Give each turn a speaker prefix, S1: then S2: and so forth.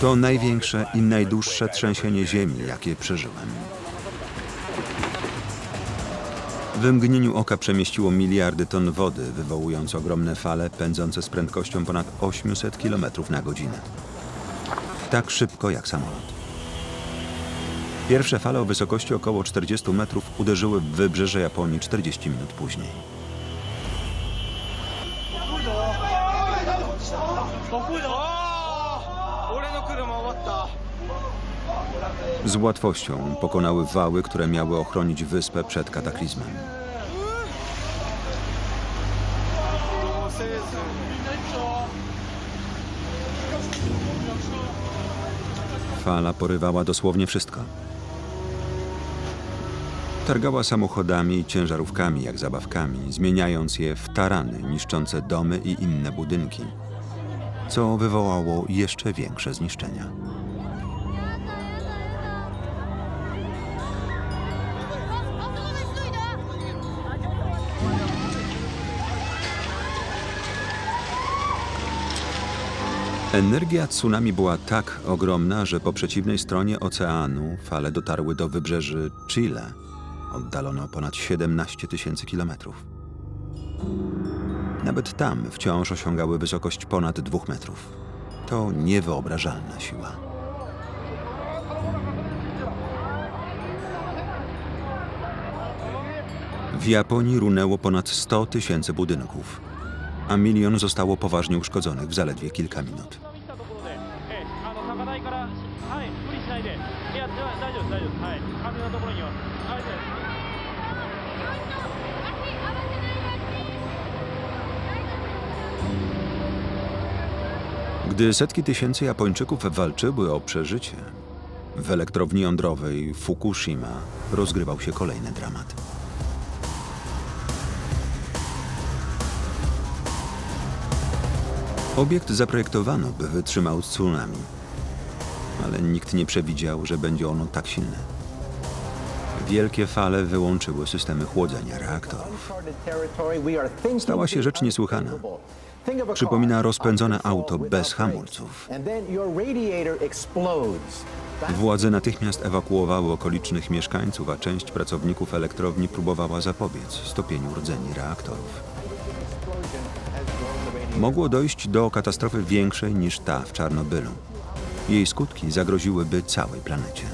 S1: To największe i najdłuższe trzęsienie ziemi, jakie przeżyłem. W mgnieniu oka przemieściło miliardy ton wody, wywołując ogromne fale pędzące z prędkością ponad 800 km na godzinę. Tak szybko jak samolot. Pierwsze fale o wysokości około 40 metrów uderzyły w wybrzeże Japonii 40 minut później. Z łatwością pokonały wały, które miały ochronić wyspę przed kataklizmem. Fala porywała dosłownie wszystko. Targała samochodami i ciężarówkami jak zabawkami, zmieniając je w tarany niszczące domy i inne budynki, co wywołało jeszcze większe zniszczenia. Energia tsunami była tak ogromna, że po przeciwnej stronie oceanu fale dotarły do wybrzeży Chile, oddalono ponad 17 tysięcy kilometrów. Nawet tam wciąż osiągały wysokość ponad dwóch metrów. To niewyobrażalna siła. W Japonii runęło ponad 100 tysięcy budynków, a milion zostało poważnie uszkodzonych w zaledwie kilka minut. Gdy setki tysięcy Japończyków walczyły o przeżycie, w elektrowni jądrowej Fukushima rozgrywał się kolejny dramat. Obiekt zaprojektowano, by wytrzymał tsunami, ale nikt nie przewidział, że będzie ono tak silne. Wielkie fale wyłączyły systemy chłodzenia reaktorów.
S2: Stała się rzecz niesłychana.
S1: Przypomina rozpędzone auto bez hamulców. Władze natychmiast ewakuowały okolicznych mieszkańców, a część pracowników elektrowni próbowała zapobiec stopieniu rdzeni reaktorów. Mogło dojść do katastrofy większej niż ta w Czarnobylu. Jej skutki zagroziłyby całej planecie.